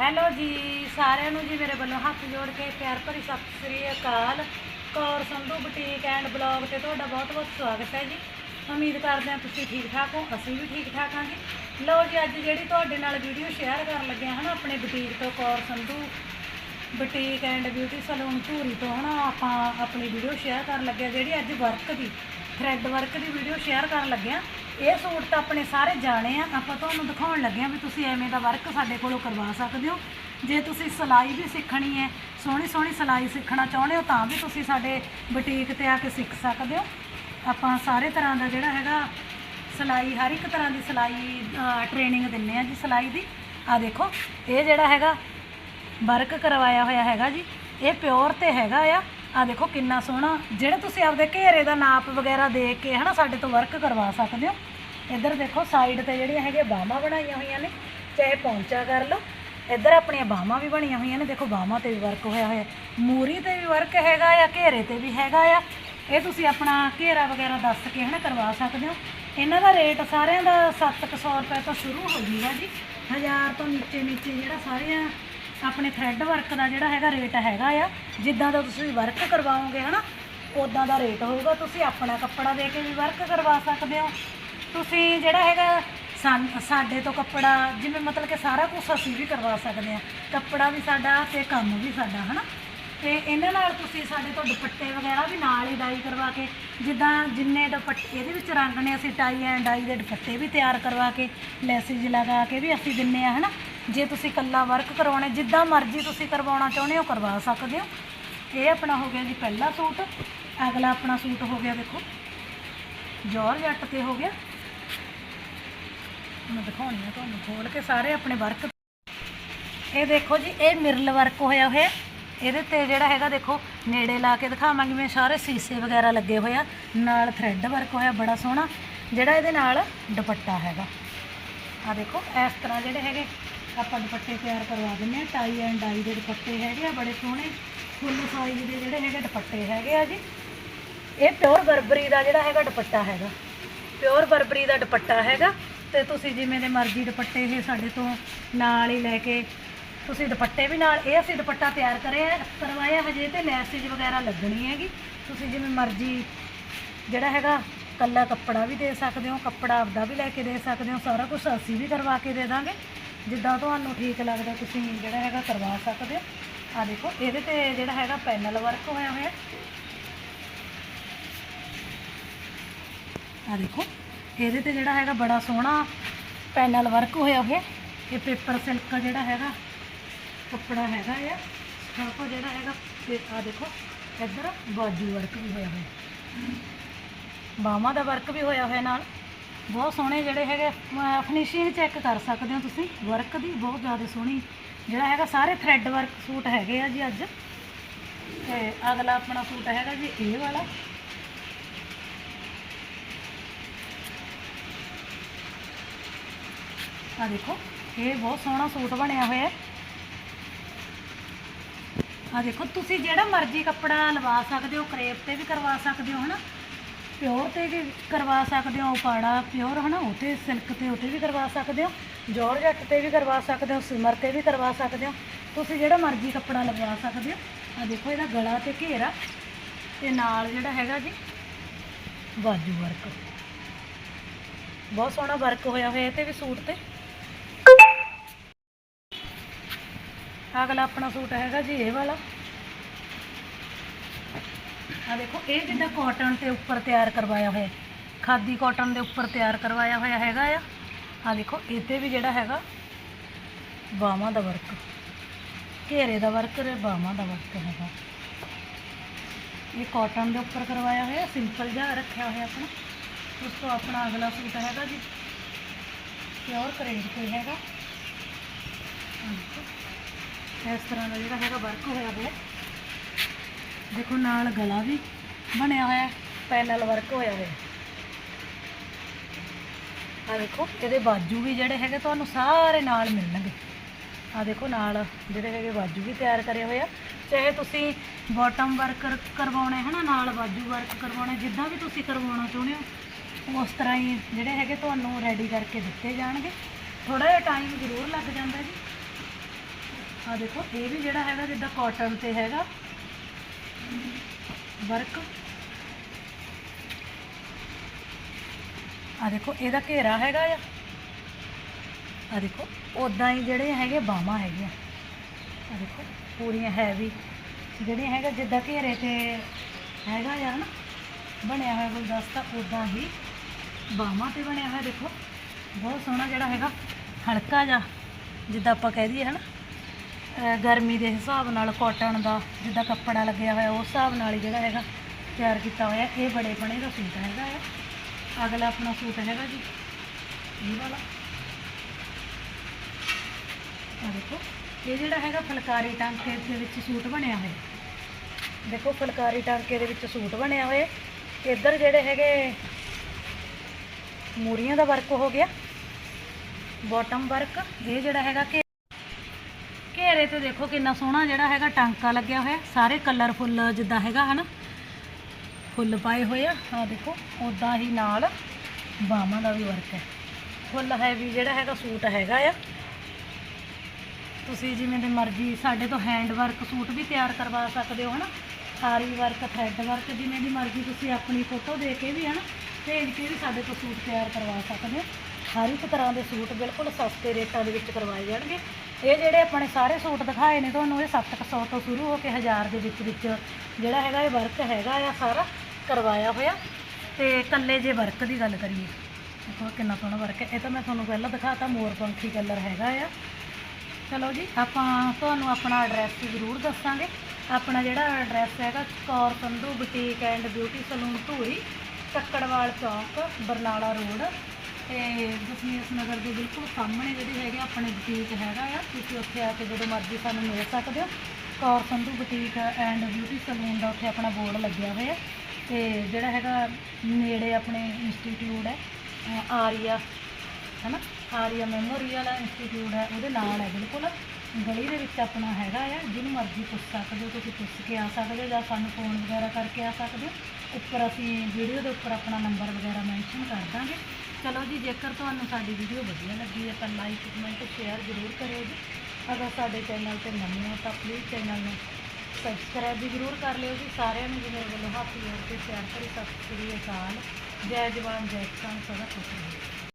Hello ਜੀ, ਸਾਰਿਆਂ ਨੂੰ ਜੀ ਮੇਰੇ ਵੱਲੋਂ ਹੱਥ ਜੋੜ ਕੇ ਪਿਆਰ ਭਰੀ ਸਤਿ ਸ੍ਰੀ ਅਕਾਲ। Kaur Sandhu boutique and blog ਤੇ ਤੁਹਾਡਾ ਬਹੁਤ ਬਹੁਤ ਸਵਾਗਤ ਹੈ ਜੀ। ਉਮੀਦ ਕਰਦੇ ਹਾਂ ਤੁਸੀਂ ਠੀਕ ਠਾਕ ਹੋ, ਅਸੀਂ ਵੀ ਠੀਕ ਠਾਕ ਹਾਂ ਜੀ। ਲਓ ਜੀ, ਅੱਜ ਜਿਹੜੀ ਤੁਹਾਡੇ ਨਾਲ ਵੀਡੀਓ ਸ਼ੇਅਰ ਕਰਨ ਲੱਗੇ ਹਾਂ ਨਾ ਆਪਣੇ ਬੁਟੀਕ ਤੋਂ Kaur Sandhu boutique and beauty salon Dhuri ਤੋਂ ਹਨਾ, ਆਪਾਂ ਆਪਣੀ ਵੀਡੀਓ ਸ਼ੇਅਰ ਕਰਨ ਲੱਗੇ ਜਿਹੜੀ ਅੱਜ ਵਰਕ ਦੀ ਥ੍ਰੈਡ ਵਰਕ ਦੀ ਵੀਡੀਓ ਸ਼ੇਅਰ ਕਰਨ ਲੱਗੇ ਹਾਂ ਇਹ ਸੂਟ ਤਾਂ ਆਪਣੇ ਸਾਰੇ ਜਾਣੇ ਆ, ਆਪਾਂ ਤੁਹਾਨੂੰ ਦਿਖਾਉਣ ਲੱਗੇ ਹਾਂ ਵੀ ਤੁਸੀਂ ਐਵੇਂ ਦਾ ਵਰਕ ਸਾਡੇ ਕੋਲੋਂ ਕਰਵਾ ਸਕਦੇ ਹੋ। ਜੇ ਤੁਸੀਂ ਸਿਲਾਈ ਵੀ ਸਿੱਖਣੀ ਹੈ, ਸੋਹਣੀ ਸੋਹਣੀ ਸਿਲਾਈ ਸਿੱਖਣਾ ਚਾਹੁੰਦੇ ਹੋ, ਤਾਂ ਵੀ ਤੁਸੀਂ ਸਾਡੇ ਬੁਟੀਕ ਤੇ ਆ ਕੇ ਸਿੱਖ ਸਕਦੇ ਹੋ। ਆਪਾਂ ਸਾਰੇ ਤਰ੍ਹਾਂ ਦਾ ਜਿਹੜਾ ਹੈਗਾ, ਸਿਲਾਈ, ਹਰ ਇੱਕ ਤਰ੍ਹਾਂ ਦੀ ਸਿਲਾਈ ਟ੍ਰੇਨਿੰਗ ਦਿੰਨੇ ਆ ਜੀ ਸਿਲਾਈ ਦੀ। ਆ ਦੇਖੋ, ਇਹ ਜਿਹੜਾ ਹੈਗਾ ਵਰਕ ਕਰਵਾਇਆ ਹੋਇਆ ਹੈਗਾ ਜੀ, ਇਹ ਪਿਓਰ ਤੇ ਹੈਗਾ ਆ। ਆ ਦੇਖੋ ਕਿੰਨਾ ਸੋਹਣਾ, ਜਿਹੜੇ ਤੁਸੀਂ ਆਪਦੇ ਘੇਰੇ ਦਾ ਨਾਪ ਵਗੈਰਾ ਦੇ ਕੇ ਹਨਾ, ਸਾਡੇ ਤੋਂ ਵਰਕ ਕਰਵਾ ਸਕਦੇ ਹੋ। ਇੱਧਰ ਦੇਖੋ ਸਾਈਡ ਤੇ ਜਿਹੜੀਆਂ ਹੈਗੀਆਂ ਬਾਹਾਂ ਬਣਾਈਆਂ ਹੋਈਆਂ ਨੇ, ਚਾਹੇ ਪੌਂਚਾ ਕਰ ਲਓ, ਇੱਧਰ ਆਪਣੀਆਂ ਬਾਹਾਂ ਵੀ ਬਣੀਆਂ ਹੋਈਆਂ ਨੇ, ਦੇਖੋ ਬਾਹਾਂ ਤੇ ਵੀ ਵਰਕ ਹੋਇਆ ਹੋਇਆ, ਮੂਰੀ ਤੇ ਵੀ ਵਰਕ ਹੈਗਾ ਆ, ਘੇਰੇ ਤੇ ਵੀ ਹੈਗਾ ਆ। ਇਹ ਤੁਸੀਂ ਆਪਣਾ ਘੇਰਾ ਵਗੈਰਾ ਦੱਸ ਕੇ ਹਨਾ ਕਰਵਾ ਸਕਦੇ ਹੋ। ਇਹਨਾਂ ਦਾ ਰੇਟ ਸਾਰਿਆਂ ਦਾ 700 ਰੁਪਏ ਤੋਂ ਸ਼ੁਰੂ ਹੋ ਜੂਗਾ ਜੀ। 1000 ਤੋਂ ਨੀਚੇ ਨੀਚੇ ਜਿਹੜਾ ਸਾਰਿਆਂ ਆਪਣੇ ਥਰੈਡ ਵਰਕ ਦਾ ਜਿਹੜਾ ਹੈਗਾ ਰੇਟ ਹੈਗਾ ਆ, ਜਿੱਦਾਂ ਦਾ ਤੁਸੀਂ ਵਰਕ ਕਰਵਾਓਗੇ ਹਨਾ ਉਦਾਂ ਦਾ ਰੇਟ ਹੋਊਗਾ। ਤੁਸੀਂ ਆਪਣਾ ਕੱਪੜਾ ਦੇ ਕੇ ਵੀ ਵਰਕ ਕਰਵਾ ਸਕਦੇ ਹੋ। ਤੁਸੀਂ ਜਿਹੜਾ ਹੈਗਾ ਸਾਨ- ਸਾਡੇ ਤੋਂ ਕੱਪੜਾ, ਜਿਵੇਂ ਮਤਲਬ ਕਿ ਸਾਰਾ ਕੁਝ ਅਸੀਂ ਵੀ ਕਰਵਾ ਸਕਦੇ ਹਾਂ। ਕੱਪੜਾ ਵੀ ਸਾਡਾ ਤੇ ਕੰਮ ਵੀ ਸਾਡਾ, ਹਨਾ? ਤੇ ਇਹਨਾਂ ਨਾਲ ਤੁਸੀਂ ਸਾਡੇ ਤੋਂ ਦੁਪੱਟੇ ਵਗੈਰਾ ਵੀ ਨਾਲ ਹੀ ਡਾਈ ਕਰਵਾ ਕੇ, ਜਿੱਦਾਂ ਜਿੰਨੇ ਦੁਪੱਟੇ, ਇਹਦੇ ਵਿੱਚ ਰੰਗ ਨੇ, ਅਸੀਂ ਟਾਈ ਐਂਡ ਡਾਈ ਦੇ ਦੁਪੱਟੇ ਵੀ ਤਿਆਰ ਕਰਵਾ ਕੇ ਲੈਸਿਜ ਲਗਾ ਕੇ ਵੀ ਅਸੀਂ ਦਿੰਨੇ ਆ, ਹਨਾ? ਜੇ ਤੁਸੀਂ ਕੱਲਾ ਵਰਕ ਕਰਵਾਉਣਾ, ਜਿੱਦਾਂ ਮਰਜ਼ੀ ਤੁਸੀਂ ਕਰਵਾਉਣਾ ਚਾਹੁੰਦੇ ਹੋ, ਕਰਵਾ ਸਕਦੇ ਹੋ। ਇਹ ਆਪਣਾ ਹੋ ਗਿਆ ਜੀ ਪਹਿਲਾ ਸੂਟ। ਅਗਲਾ ਆਪਣਾ ਸੂਟ ਹੋ ਗਿਆ, ਦੇਖੋ। ਜੋਰ ਜੱਟ ਤੇ ਹੋ ਗਿਆ। ਮੈਂ ਦਿਖਾਉਣੀ ਆ ਤੁਹਾਨੂੰ ਖੋਲ ਕੇ ਸਾਰੇ ਆਪਣੇ ਵਰਕ ਇਹ ਦੇਖੋ ਜੀ, ਇਹ ਮਿਰਲ ਵਰਕ ਹੋਇਆ ਹੋਇਆ। ਇਹਦੇ ਤੇ ਜਿਹੜਾ ਹੈਗਾ ਦੇਖੋ, ਨੇੜੇ ਲਾ ਕੇ ਦਿਖਾਵਾਂਗੀ ਮੈਂ, ਸਾਰੇ ਸੀਸੇ ਵਗੈਰਾ ਲੱਗੇ ਹੋਏ ਆ। ਨਾਲ ਥ੍ਰੈਡ ਵਰਕ ਹੋਇਆ, ਬੜਾ ਸੋਹਣਾ। ਜਿਹੜਾ ਇਹਦੇ ਨਾਲ ਦੁਪੱਟਾ ਹੈਗਾ। ਆ ਦੇਖੋ, ਇਸ ਤਰ੍ਹਾਂ ਜਿਹੜੇ ਹੈਗੇ, ਆਪਾਂ ਦੁਪੱਟੇ ਤਿਆਰ ਕਰਵਾ ਦਿੰਨੇ ਆ। ਟਾਈ ਐਂਡ ਡਾਈ ਦੇ ਦੁਪੱਟੇ ਹੈਗੇ ਆ, ਬੜੇ ਸੋਹਣੇ। ਫੁੱਲ ਸਾਈਜ਼ ਦੇ ਜਿਹੜੇ ਹੈਗੇ ਦੁਪੱਟੇ ਹੈਗੇ ਆ ਜੀ। ਇਹ ਪਿਓਰ ਬਰਬਰੀ ਦਾ ਜਿਹੜਾ ਹੈਗਾ ਦੁਪੱਟਾ ਹੈਗਾ। ਪਿਓਰ ਬਰਬਰੀ ਦਾ ਦੁਪੱਟਾ ਹੈਗਾ। ਤੇ ਤੁਸੀਂ ਜਿਵੇਂ ਦੇ ਮਰਜ਼ੀ ਦੁਪੱਟੇ ਇਹ ਸਾਡੇ ਤੋਂ ਨਾਲ ਹੀ ਲੈ ਕੇ ਤੁਸੀਂ ਦੁਪੱਟੇ ਵੀ ਨਾਲ, ਇਹ ਅਸੀਂ ਦੁਪੱਟਾ ਤਿਆਰ ਕਰਿਆ ਕਰਵਾਇਆ ਹਜੇ ਤੇ ਲੈਸਿਜ ਵਗੈਰਾ ਲੱਗਣੀ ਹੈਗੀ। ਤੁਸੀਂ ਜਿਵੇਂ ਮਰਜ਼ੀ ਜਿਹੜਾ ਹੈਗਾ, ਕੱਲਾ ਕੱਪੜਾ ਵੀ ਦੇ ਸਕਦੇ ਹੋ, ਕੱਪੜਾ ਆਪਦਾ ਵੀ ਲੈ ਕੇ ਦੇ ਸਕਦੇ ਹੋ, ਸਾਰਾ ਕੁਝ ਅਸੀਂ ਵੀ ਕਰਵਾ ਕੇ ਦੇ ਦਾਂਗੇ। ਜਿੱਦਾਂ ਤੁਹਾਨੂੰ ਠੀਕ ਲੱਗਦਾ ਤੁਸੀਂ ਜਿਹੜਾ ਹੈਗਾ ਕਰਵਾ ਸਕਦੇ ਹੋ। ਆ ਦੇਖੋ, ਇਹਦੇ ਤੇ ਜਿਹੜਾ ਹੈਗਾ ਪੈਨਲ ਵਰਕ ਹੋਇਆ ਹੋਇਆ। ਆ ਦੇਖੋ। ਇਹਦੇ ਤੇ ਜਿਹੜਾ ਹੈਗਾ ਬੜਾ ਸੋਹਣਾ ਪੈਨਲ ਵਰਕ ਹੋਇਆ ਹੋਇਆ। ਇਹ ਪੇਪਰ ਸਿਲਕ ਜਿਹੜਾ ਹੈਗਾ, ਕੱਪੜਾ ਹੈਗਾ ਆ ਸਟਾਫ ਜਿਹੜਾ ਹੈਗਾ, ਤੇ ਆ ਦੇਖੋ, ਇੱਧਰ ਬਾਜੂ ਵਰਕ ਵੀ ਹੋਇਆ ਹੋਇਆ। ਬਾਹਾਂ ਦਾ ਵਰਕ ਵੀ ਹੋਇਆ ਹੋਇਆ ਨਾਲ। ਬਹੁਤ ਸੋਹਣੇ ਜਿਹੜੇ ਹੈਗੇ ਫਿਨਿਸ਼ਿੰਗ ਚੈੱਕ ਕਰ ਸਕਦੇ ਹੋ ਤੁਸੀਂ। ਵਰਕ ਦੀ ਬਹੁਤ ਜ਼ਿਆਦਾ ਸੋਹਣੀ, ਜਿਹੜਾ ਹੈਗਾ ਸਾਰੇ ਥ੍ਰੈਡ ਵਰਕ ਸੂਟ ਹੈਗੇ ਆ ਜੀ ਅੱਜ। ਤੇ ਅਗਲਾ ਆਪਣਾ ਸੂਟ ਹੈਗਾ ਜੀ ਇਹ ਵਾਲਾ। ਆ ਦੇਖੋ, ਇਹ ਬਹੁਤ ਸੋਹਣਾ ਸੂਟ ਬਣਿਆ ਹੋਇਆ ਹੈ। ਆ ਦੇਖੋ, ਤੁਸੀਂ ਜਿਹੜਾ ਮਰਜ਼ੀ ਕੱਪੜਾ ਲਵਾ ਸਕਦੇ ਹੋ, ਕਰੇਪ ਤੇ ਵੀ ਕਰਵਾ ਸਕਦੇ ਹੋ, ਹਨਾ? ਪਿਓਰ ਤੇ ਵੀ ਕਰਵਾ ਸਕਦੇ ਹੋ ਪਾੜਾ ਪਿਓਰ, ਹਨਾ? ਉਹ ਤੇ ਸਿਲਕ ਤੇ ਉਹ ਤੇ ਵੀ ਕਰਵਾ ਸਕਦੇ ਹੋ ਜੋਰਜੱਟ ਤੇ ਵੀ ਕਰਵਾ ਸਕਦੇ ਹੋ, ਸਿਮਰ ਤੇ ਵੀ ਕਰਵਾ ਸਕਦੇ ਹੋ। ਤੁਸੀਂ ਜਿਹੜਾ ਮਰਜ਼ੀ ਕੱਪੜਾ ਲਗਵਾ ਸਕਦੇ ਹੋ। ਆ ਦੇਖੋ, ਇਹਦਾ ਗਲਾ ਤੇ ਘੇਰਾ। ਤੇ ਨਾਲ ਜਿਹੜਾ ਹੈਗਾ ਜੀ ਬਾਜੂ ਵਰਕ। ਬਹੁਤ ਸੋਹਣਾ ਵਰਕ ਹੋਇਆ ਹੋਇਆ ਇਹ ਤੇ ਵੀ ਸੂਟ ਤੇ। ਅਗਲਾ ਆਪਣਾ ਸੂਟ ਹੈਗਾ ਜੀ ਇਹ ਵਾਲਾ। ਆ ਦੇਖੋ, ਇਹ ਜਿੱਦਾਂ ਕਾਟਨ ਤੇ ਉੱਪਰ ਤਿਆਰ ਕਰਵਾਇਆ ਹੋਇਆ ਖਾਦੀ ਕਾਟਨ ਦੇ ਉੱਪਰ ਤਿਆਰ ਕਰਵਾਇਆ ਹੋਇਆ ਹੈਗਾ ਆ। ਆ ਦੇਖੋ, ਇਹਤੇ ਵੀ ਜਿਹੜਾ ਹੈਗਾ, ਬਾਹਾਂ ਦਾ ਵਰਕ। ਘੇਰੇ ਦਾ ਵਰਕ ਤੇ ਬਾਹਾਂ ਦਾ ਵਰਕ ਹੈਗਾ। ਇਹ ਕਾਟਨ ਦੇ ਉੱਪਰ ਕਰਵਾਇਆ ਹੋਇਆ ਸਿੰਪਲ ਜਿਹਾ ਰੱਖਿਆ ਹੋਇਆ ਆਪਣਾ। ਉਸ ਤੋਂ ਆਪਣਾ ਅਗਲਾ ਸੂਟ ਹੈਗਾ ਜੀ। ਪਿਓਰ ਕਰੇਜ ਕੋਈ ਹੈਗਾ। ਇਸ ਤਰ੍ਹਾਂ ਦਾ ਜਿਹੜਾ ਹੈਗਾ ਵਰਕ ਹੋਇਆ ਹੋਇਆ ਦੇਖੋ, ਨਾਲ ਗਲਾ ਵੀ ਬਣਿਆ ਹੋਇਆ ਪੈਨਲ ਵਰਕ ਹੋਇਆ ਹੋਇਆ ਆ ਦੇਖੋ, ਇਹਦੇ ਬਾਜੂ ਵੀ ਜਿਹੜੇ ਹੈਗੇ ਤੁਹਾਨੂੰ ਸਾਰੇ ਨਾਲ ਮਿਲਣਗੇ। ਆ ਦੇਖੋ, ਨਾਲ ਜਿਹੜੇ ਹੈਗੇ ਬਾਜੂ ਵੀ ਤਿਆਰ ਕਰੇ ਹੋਏ ਆ। ਚਾਹੇ ਤੁਸੀਂ ਬਾਟਮ ਵਰਕ ਕਰਵਾਉਣੇ ਨਾ ਨਾਲ ਬਾਜੂ ਵਰਕ ਕਰਵਾਉਣੇ, ਜਿੱਦਾਂ ਵੀ ਤੁਸੀਂ ਕਰਵਾਉਣਾ ਚਾਹੁੰਦੇ ਹੋ, ਉਸ ਤਰ੍ਹਾਂ ਹੀ ਜਿਹੜੇ ਹੈਗੇ ਤੁਹਾਨੂੰ ਰੈਡੀ ਕਰਕੇ ਦਿੱਤੇ ਜਾਣਗੇ। ਥੋੜਾ ਜਿਹਾ ਟਾਈਮ ਜ਼ਰੂਰ ਲੱਗ ਜਾਂਦਾ ਜੀ। ਆ ਦੇਖੋ, ਇਹ ਵੀ ਜਿਹੜਾ ਹੈਗਾ ਜਿੱਦਾਂ ਕਾਟਨ ਤੇ ਹੈਗਾ। ਵਰਕ ਆ ਦੇਖੋ, ਇਹਦਾ ਘੇਰਾ ਹੈਗਾ ਆ। ਆ ਦੇਖੋ ਉਦਾਂ ਹੀ ਜਿਹੜੇ ਹੈਗੇ ਬਾਹਾਂ ਹੈਗੀਆਂ। ਆ ਦੇਖੋ, ਪੂਰੀਆਂ ਹੈਵੀ ਜਿਹੜੀਆਂ ਹੈਗਾ, ਜਿੱਦਾਂ ਘੇਰੇ ਤੇ ਹੈਗਾ ਯਾਰ ਨਾ ਬਣਿਆ ਹੋਇਆ ਗੁਲਦਸਤਾ ਉਦਾਂ ਹੀ ਬਾਹਾਂ ਤੇ ਬਣਿਆ ਹੋਇਆ ਦੇਖੋ। ਬਹੁਤ ਸੋਹਣਾ ਜਿਹੜਾ ਹੈਗਾ, ਹਲਕਾ ਜਿਹਾ, ਜਿੱਦਾਂ ਆਪਾਂ ਕਹਿ ਦਈਏ ਹਨਾ। ਅਹ ਗਰਮੀ ਦੇ ਹਿਸਾਬ ਨਾਲ ਕਾਟਨ ਦਾ ਜਿੱਦਾਂ ਕੱਪੜਾ ਲੱਗਿਆ ਹੋਇਆ, ਉਸ ਹਿਸਾਬ ਨਾਲ ਹੀ ਜਿਹੜਾ ਹੈਗਾ ਤਿਆਰ ਕੀਤਾ ਹੋਇਆ। ਇਹ ਬੜੇ ਬਣੇ ਦਾ ਸੂਟ ਹੈਗਾ ਆ ਅਗਲਾ ਆਪਣਾ ਸੂਟ ਹੈਗਾ ਜੀ। ਇਹ ਵਾਲਾ। ਆ ਦੇਖੋ, ਇਹ ਜਿਹੜਾ ਹੈਗਾ ਫੁਲਕਾਰੀ ਟਾਂਕੇ ਦੇ ਵਿੱਚ ਸੂਟ ਬਣਿਆ ਹੋਇਆ। ਦੇਖੋ, ਫੁਲਕਾਰੀ ਟਾਂਕੇ ਦੇ ਵਿੱਚ ਸੂਟ ਬਣਿਆ ਹੋਇਆ। ਇੱਧਰ ਜਿਹੜੇ ਹੈਗੇ, ਮੂਰੀਆਂ ਦਾ ਵਰਕ ਹੋ ਗਿਆ। ਬਾਟਮ ਵਰਕ ਇਹ ਜਿਹੜਾ ਹੈਗਾ ਕਿ ਘੇਰੇ ਤੇ ਦੇਖੋ ਕਿੰਨਾ ਸੋਹਣਾ ਜਿਹੜਾ ਹੈਗਾ, ਟਾਂਕਾ ਲੱਗਿਆ ਹੋਇਆ, ਸਾਰੇ ਕਲਰਫੁੱਲ ਜਿੱਦਾਂ ਹੈਗਾ, ਹਨਾ? ਫੁੱਲ ਪਾਏ ਹੋਏ ਆ ਆ ਦੇਖੋ ਉਦਾਂ ਹੀ ਨਾਲ ਬਾਹਾਂ ਦਾ ਵੀ ਵਰਕ ਹੈ। ਫੁੱਲ ਹੈਵੀ ਜਿਹੜਾ ਹੈਗਾ, ਸੂਟ ਹੈਗਾ ਆ। ਤੁਸੀਂ ਜਿਵੇਂ ਦੇ ਮਰਜ਼ੀ, ਸਾਡੇ ਤੋਂ ਹੈਂਡ ਵਰਕ ਸੂਟ ਵੀ ਤਿਆਰ ਕਰਵਾ ਸਕਦੇ ਹੋ, ਹਨਾ? ਆਰੀ ਵਰਕ ਥ੍ਰੈਡ ਵਰਕ ਜਿਵੇਂ ਦੀ ਮਰਜ਼ੀ ਤੁਸੀਂ ਆਪਣੀ ਫੋਟੋ ਦੇ ਕੇ ਵੀ, ਹਨਾ? ਭੇਜ ਕੇ ਵੀ ਸਾਡੇ ਤੋਂ ਸੂਟ ਤਿਆਰ ਕਰਵਾ ਸਕਦੇ ਹੋ। ਹਰ ਇੱਕ ਤਰ੍ਹਾਂ ਦੇ ਸੂਟ ਬਿਲਕੁਲ ਸਸਤੇ ਰੇਟਾਂ ਦੇ ਵਿੱਚ ਕਰਵਾਏ ਜਾਣਗੇ। ਇਹ ਜਿਹੜੇ ਆਪਣੇ ਸਾਰੇ ਸੂਟ ਦਿਖਾਏ ਨੇ ਤੁਹਾਨੂੰ, ਇਹ 700 ਤੋਂ ਸ਼ੁਰੂ ਹੋ ਕੇ 1000 ਦੇ ਵਿੱਚ ਵਿੱਚ ਜਿਹੜਾ ਹੈਗਾ ਇਹ ਵਰਕ ਹੈਗਾ ਆ, ਸਾਰਾ ਕਰਵਾਇਆ ਹੋਇਆ। ਤੇ ਇਕੱਲੇ ਜੇ ਵਰਕ ਦੀ ਗੱਲ ਕਰੀਏ, ਦੇਖੋ ਕਿੰਨਾ ਸੋਹਣਾ ਵਰਕ ਹੈ। ਇਹ ਤਾਂ ਮੈਂ ਤੁਹਾਨੂੰ ਪਹਿਲਾਂ ਦਿਖਾਤਾ, ਮੋਰ ਪੰਖੀ ਕਲਰ ਹੈਗਾ ਆ। ਚਲੋ ਜੀ, ਆਪਾਂ ਤੁਹਾਨੂੰ ਆਪਣਾ ਐਡਰੈਸ ਜ਼ਰੂਰ ਦੱਸਾਂਗੇ। ਆਪਣਾ ਜਿਹੜਾ ਐਡਰੈਸ ਹੈਗਾ, Kaur Sandhu boutique and beauty salon Dhuri Kakkarwal chowk, Barnala road ਤੇ ਜਸਮੀਤ ਨਗਰ ਦੇ ਬਿਲਕੁਲ ਸਾਹਮਣੇ ਜਿਹੜੀ ਹੈਗੀ ਆਪਣੇ ਬੁਟੀਕ ਹੈਗਾ ਆ। ਤੁਸੀਂ ਉੱਥੇ ਆ ਕੇ ਜਦੋਂ ਮਰਜ਼ੀ ਸਾਨੂੰ ਮਿਲ ਸਕਦੇ ਹੋ। Kaur Sandhu boutique and beauty salon ਦਾ ਉੱਥੇ ਆਪਣਾ ਬੋਰਡ ਲੱਗਿਆ ਹੋਇਆ। ਤੇ ਜਿਹੜਾ ਹੈਗਾ ਨੇੜੇ ਆਪਣੇ ਇੰਸਟੀਚਿਊਟ ਹੈ, ਅਹ ਆਰੀਆ, ਹਨਾ? ਆਰੀਆ ਮੈਮੋਰੀਅਲ ਇੰਸਟੀਚਿਊਟ ਹੈ, ਉਹਦੇ ਨਾਲ ਹੈ ਬਿਲਕੁਲ। ਗਲੀ ਦੇ ਵਿੱਚ ਆਪਣਾ ਹੈਗਾ ਆ, ਜਿਹਨੂੰ ਮਰਜ਼ੀ ਪੁੱਛ ਸਕਦੇ ਹੋ, ਤੁਸੀਂ ਪੁੱਛ ਕੇ ਆ ਸਕਦੇ ਹੋ ਜਾਂ ਸਾਨੂੰ ਫੋਨ ਵਗੈਰਾ ਕਰਕੇ ਆ ਸਕਦੇ ਹੋ। ਉੱਪਰ ਅਸੀਂ ਵੀਡੀਓ ਦੇ ਉੱਪਰ ਆਪਣਾ ਨੰਬਰ ਵਗੈਰਾ ਮੈਂਸ਼ਨ ਕਰ ਦਾਂਗੇ। ਚਲੋ ਜੀ, ਜੇਕਰ ਤੁਹਾਨੂੰ ਸਾਡੀ ਵੀਡੀਓ ਵਧੀਆ ਲੱਗੀ ਹੈ ਤਾਂ ਲਾਈਕ ਕਮੈਂਟ ਸ਼ੇਅਰ ਜ਼ਰੂਰ ਕਰਿਓ ਜੀ। ਅਗਰ ਸਾਡੇ ਚੈਨਲ ਤੇ ਨਵੇਂ ਹੋ ਤਾਂ ਪਲੀਜ਼ ਚੈਨਲ ਨੂੰ ਸਬਸਕ੍ਰਾਈਬ ਵੀ ਜ਼ਰੂਰ ਕਰ ਲਿਓ ਜੀ। ਸਾਰਿਆਂ ਨੂੰ ਜਿਹਨੇ ਵੱਲੋਂ ਹੱਥ ਜੋੜ ਕੇ ਪਿਆਰ ਭਰੀ ਸਤਿ ਸ੍ਰੀ ਅਕਾਲ। ਜੈ ਜਵਾਨ, ਜੈ ਕਿਸਾਨ, ਸਦਾ ਖੁਸ਼ ਰਹੋ।